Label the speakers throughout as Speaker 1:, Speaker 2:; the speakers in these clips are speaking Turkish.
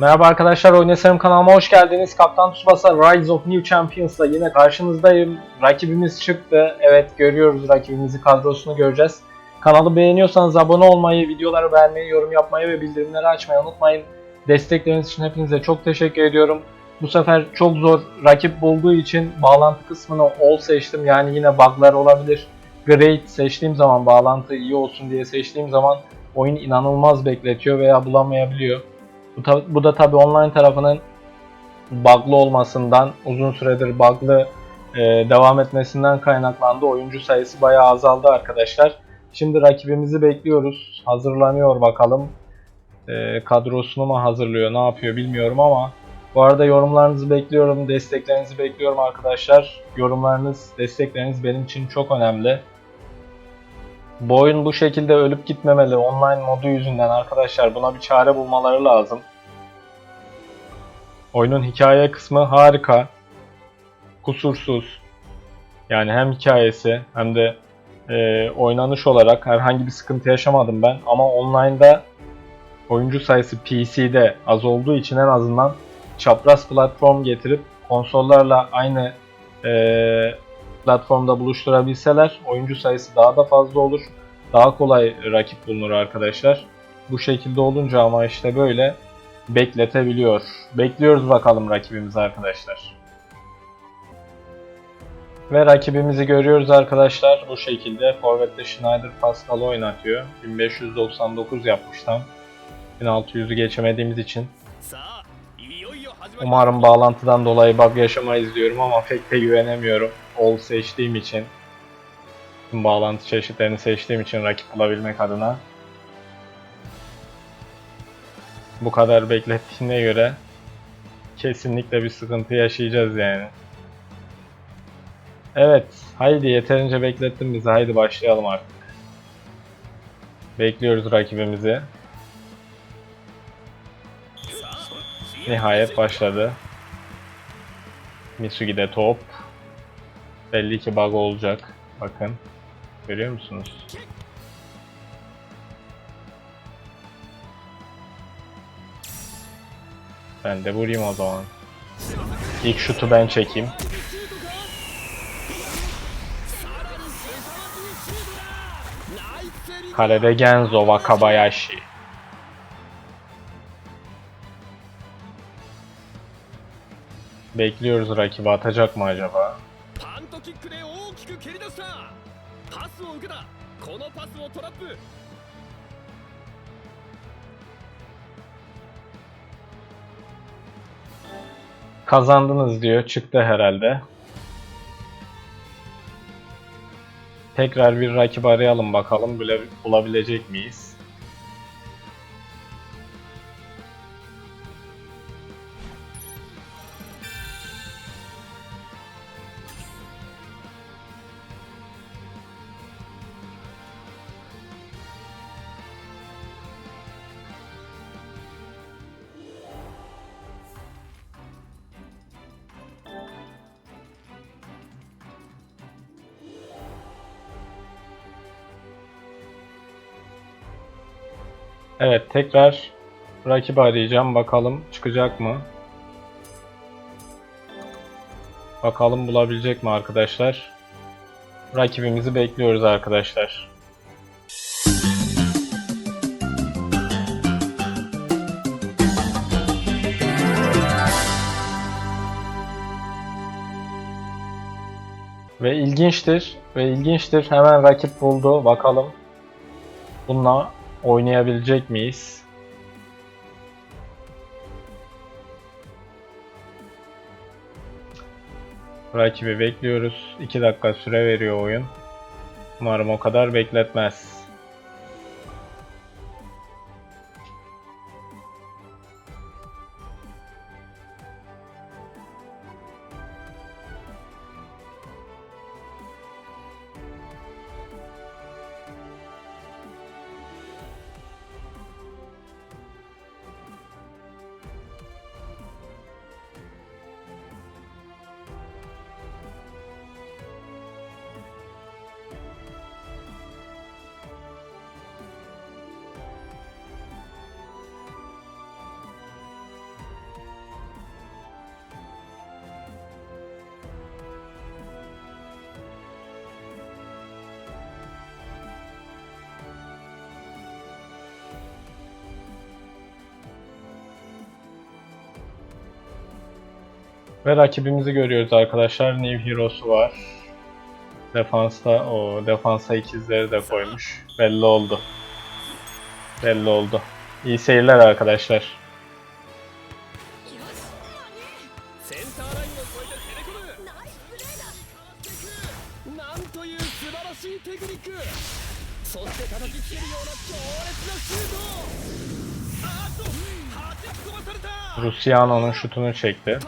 Speaker 1: Merhaba arkadaşlar, Oynasarım kanalıma hoş geldiniz. Kaptan Tsubasa Rise of New Champions'la yine karşınızdayım. Rakibimiz çıktı. Evet görüyoruz rakibimizi, kadrosunu göreceğiz. Kanalı beğeniyorsanız abone olmayı, videoları beğenmeyi, yorum yapmayı ve bildirimleri açmayı unutmayın. Destekleriniz için hepinize çok teşekkür ediyorum. Bu sefer çok zor rakip bulduğu için bağlantı kısmını all seçtim. Yani yine bug'lar olabilir. Great seçtiğim zaman, bağlantı iyi olsun diye seçtiğim zaman oyun inanılmaz bekletiyor veya bulamayabiliyor. Bu, bu da tabi online tarafının bug'lı olmasından, uzun süredir bug'lı e, devam etmesinden kaynaklandı. Oyuncu sayısı bayağı azaldı arkadaşlar. Şimdi rakibimizi bekliyoruz. Hazırlanıyor bakalım. E, kadrosunu mu hazırlıyor, ne yapıyor bilmiyorum ama bu arada yorumlarınızı bekliyorum, desteklerinizi bekliyorum arkadaşlar. Yorumlarınız, destekleriniz benim için çok önemli. Bu oyun bu şekilde ölüp gitmemeli online modu yüzünden arkadaşlar. Buna bir çare bulmaları lazım. Oyunun hikaye kısmı harika. Kusursuz. Yani hem hikayesi hem de e, oynanış olarak herhangi bir sıkıntı yaşamadım ben. Ama online'da oyuncu sayısı PC'de az olduğu için en azından çapraz platform getirip konsollarla aynı e, platformda buluşturabilseler oyuncu sayısı daha da fazla olur. Daha kolay rakip bulunur arkadaşlar. Bu şekilde olunca ama işte böyle bekletebiliyor. Bekliyoruz bakalım rakibimizi arkadaşlar. Ve rakibimizi görüyoruz arkadaşlar. Bu şekilde Forvet'te Schneider Pascal'ı oynatıyor. 1599 yapmış tam. 1600'ü geçemediğimiz için. Umarım bağlantıdan dolayı bug yaşamayız diyorum ama pek de güvenemiyorum. All seçtiğim için. Tüm bağlantı çeşitlerini seçtiğim için rakip bulabilmek adına. Bu kadar beklettiğine göre kesinlikle bir sıkıntı yaşayacağız yani. Evet, haydi yeterince beklettin bizi. Haydi başlayalım artık. Bekliyoruz rakibimizi. Nihayet başladı. Misugi'de top. Belli ki bug olacak. Bakın. Görüyor musunuz? Ben de vurayım o zaman. İlk şutu ben çekeyim. Kalede Genzo Wakabayashi. Bekliyoruz rakibi atacak mı acaba? Kazandınız diyor. Çıktı herhalde. Tekrar bir rakip arayalım bakalım bile bulabilecek miyiz? Evet tekrar rakip arayacağım bakalım çıkacak mı? Bakalım bulabilecek mi arkadaşlar? Rakibimizi bekliyoruz arkadaşlar. Ve ilginçtir. Ve ilginçtir. Hemen rakip buldu. Bakalım. Bununla oynayabilecek miyiz? Rakibi bekliyoruz. 2 dakika süre veriyor oyun. Umarım o kadar bekletmez. Ve rakibimizi görüyoruz arkadaşlar. New Hero'su var. Defansta o defansa ikizleri de koymuş. Belli oldu. Belli oldu. İyi seyirler arkadaşlar. Rusyano'nun şutunu çekti.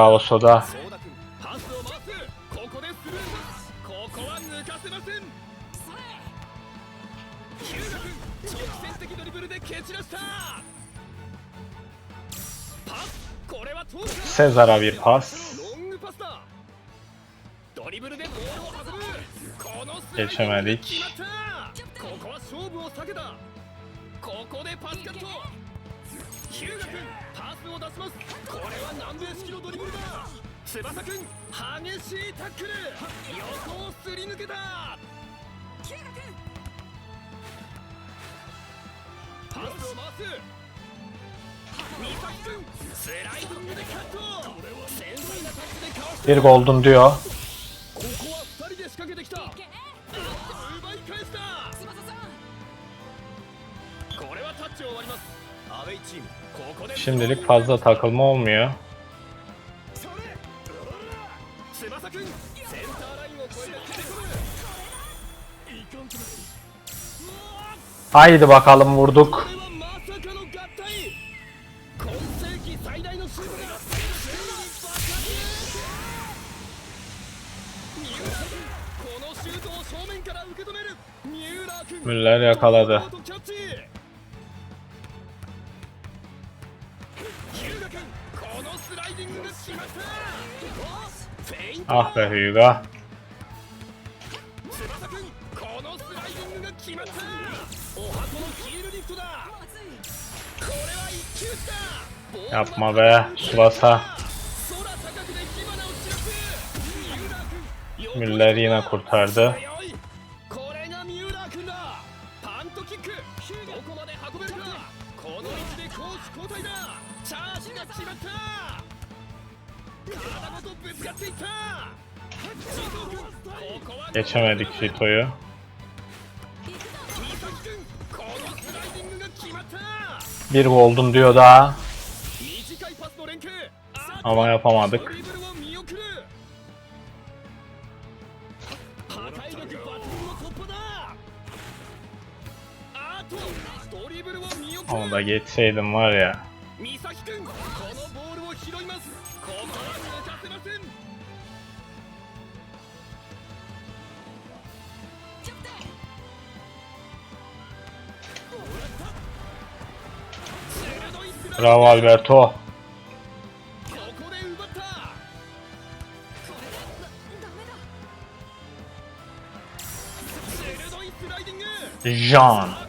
Speaker 2: が
Speaker 1: 遅だ。
Speaker 2: セザラビパス。エチェマリキここは勝負を避けたここでパスカット。ヒューガ君パスを出します。これは南米式のドリブルだ。翼君激しいタックル。横をすり抜けた。パスを回す。スライディングでカット繊細なタッチでかわして
Speaker 1: Bir golden diyor.
Speaker 2: ここは二人で仕掛けてきた。奪い返した。これはタッチを終わります。アウェイチーム
Speaker 1: Şimdilik fazla takılma olmuyor. Haydi bakalım vurduk. Müller yakaladı. Ah be Hyuga. Yapma be
Speaker 2: Tsubasa.
Speaker 1: Müller yine kurtardı. Geçemedik
Speaker 2: Hito'yu.
Speaker 1: Bir oldum diyor daha. Ama yapamadık. Onu da geçseydim var ya.
Speaker 2: 三崎君このボールを拾いますここは抜かせません鋭いスライド
Speaker 1: Bravo Alberto.
Speaker 2: ここで奪った鋭いスライディング
Speaker 1: Jean.
Speaker 2: カウン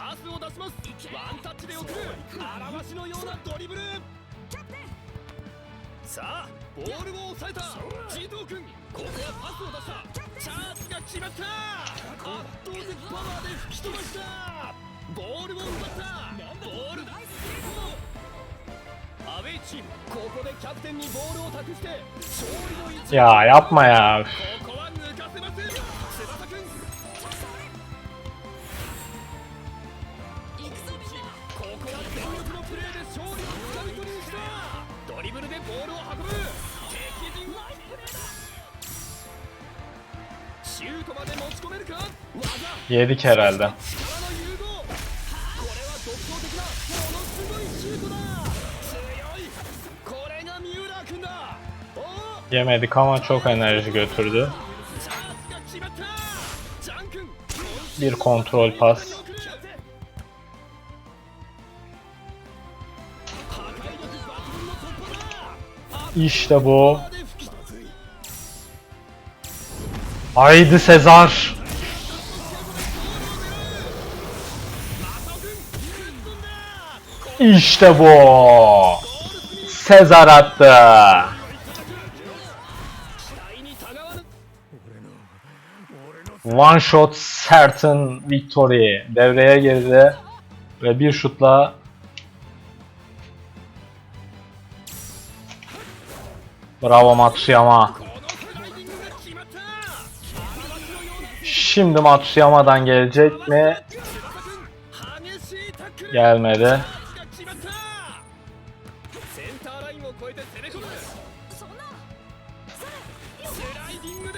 Speaker 2: パスを出します。ワンタッチで送る。表しのようなドリブル。さあボールを抑えた。ジトー君ここはパスを出した。チャージが決まった。圧倒的パワーで吹き飛ばした。ボールを奪った。ボールアウェイチームここでキャプテンにボールを託して勝利の一
Speaker 1: Ya yapma ya.
Speaker 2: ここ
Speaker 1: Yedik herhalde.
Speaker 2: Yemedik ama çok enerji götürdü. Bir kontrol pas. İşte bu. Haydi Sezar. İşte bu. Sezar attı. One shot certain victory. Devreye girdi ve bir şutla Bravo Matsuyama. Şimdi Matsuyama'dan gelecek mi? Gelmedi.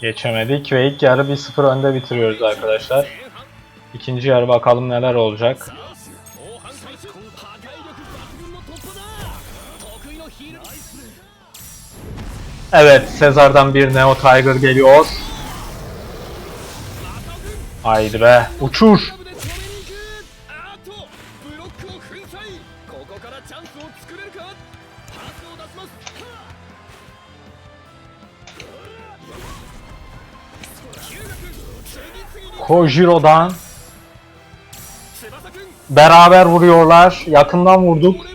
Speaker 2: Geçemedik ve ilk yarı 1-0 önde bitiriyoruz arkadaşlar. İkinci yarı bakalım neler olacak. Evet, Sezar'dan bir Neo Tiger geliyor. Haydi be, uçur. Kojiro'dan beraber vuruyorlar. Yakından vurduk.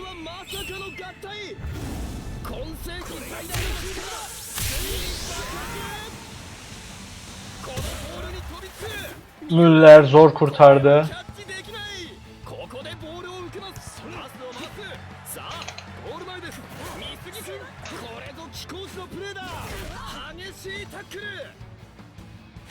Speaker 2: Müller zor kurtardı.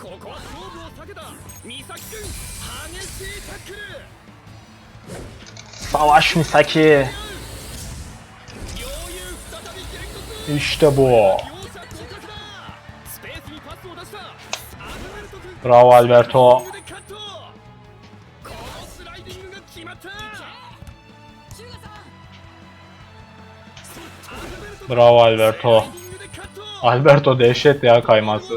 Speaker 1: ここは勝負を避けた美咲君激しいタックル
Speaker 2: Savaş Misaki. İşte bu. Bravo Alberto. Bravo Alberto. Alberto dehşet ya kayması.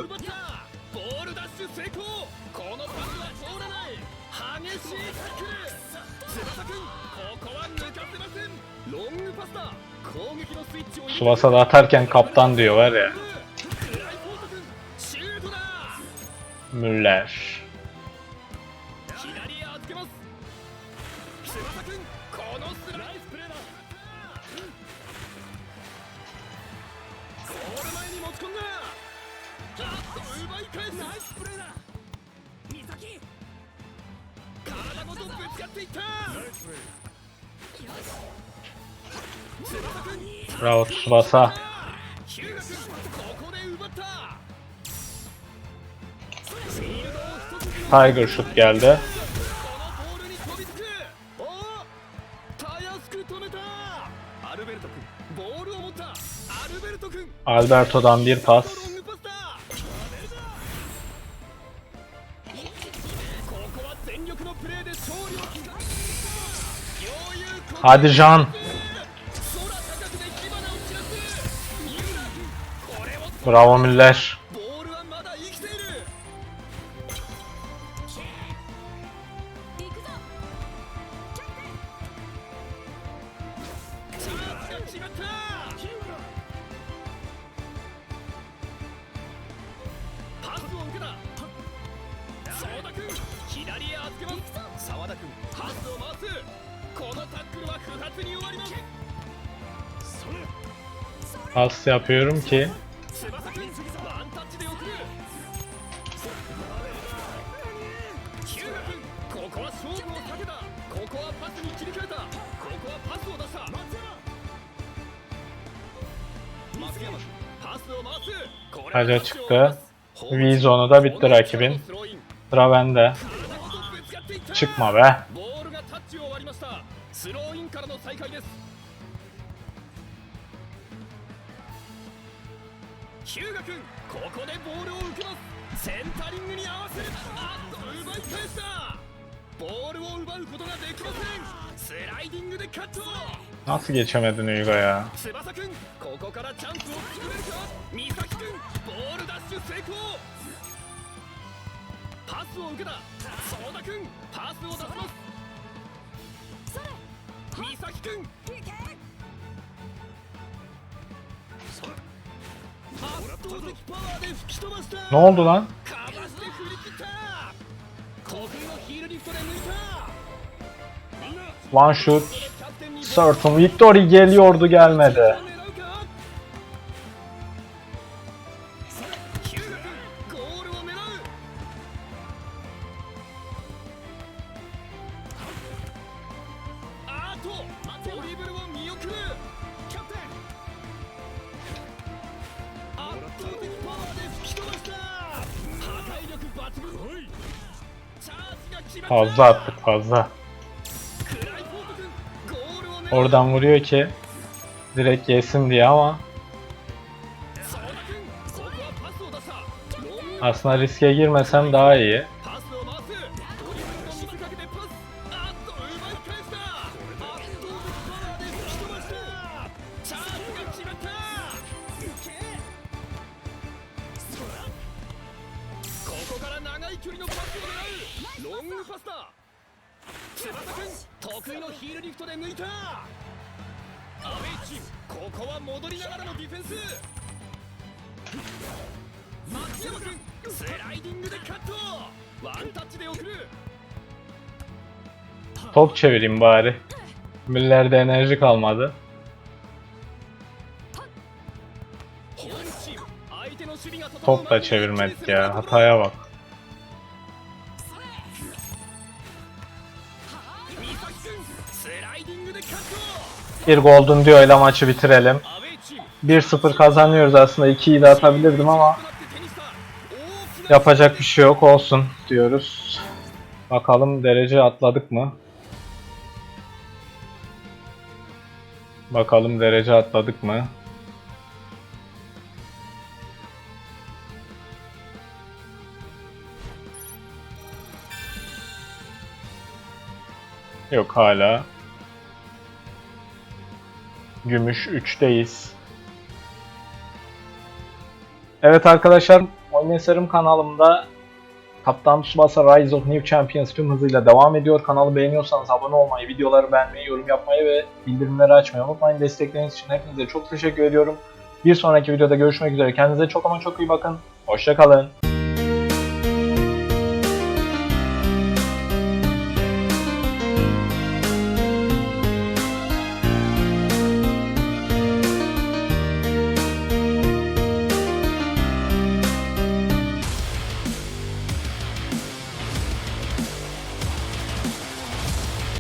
Speaker 2: Tsubasa'da atarken kaptan diyor var ya. Müller.
Speaker 1: Masa.
Speaker 2: Tiger Shoot geldi. Alberto'dan bir pas. Hadi Can. Bravo Müller.
Speaker 1: Pas yapıyorum ki Hacı çıktı. V-Zone'u da bitti rakibin. Sıra bende. Çıkma be.
Speaker 2: ボールを奪うことができません。スライディングでカット。
Speaker 1: 어떻게 점해드는 이거야
Speaker 2: 翼くんここからチャンスを作れるか？美咲くんボールダッシュ成功。パスを受けた。相田くんパスを出します。美咲
Speaker 3: くん。
Speaker 2: 圧倒的パワで振り切った。
Speaker 1: One shoot. Certain victory geliyordu gelmedi. Fazla attık fazla. Oradan vuruyor ki direkt yesin diye ama aslında riske girmesem daha iyi.
Speaker 2: い距離のパスを狙うロングパスだ翼くん得意のヒールリフトで抜いたアウェイチームここは戻りながらのディフェンス松山くんスライディングでカットワンタッチで送る
Speaker 1: Top çevireyim bari. Müller'de enerji kalmadı. Top da çevirmedi ya. Hataya bak. Bir golden diyor ile maçı bitirelim. 1-0 kazanıyoruz aslında 2'yi de atabilirdim ama yapacak bir şey yok olsun diyoruz. Bakalım derece atladık mı? Bakalım derece atladık mı? Yok hala Gümüş 3'teyiz. Evet arkadaşlar, Oyun Eserim kanalımda Kaptan Tsubasa Rise of New Champions tüm hızıyla devam ediyor. Kanalı beğeniyorsanız abone olmayı, videoları beğenmeyi, yorum yapmayı ve bildirimleri açmayı unutmayın. Destekleriniz için hepinize çok teşekkür ediyorum. Bir sonraki videoda görüşmek üzere. Kendinize çok ama çok iyi bakın. Hoşçakalın.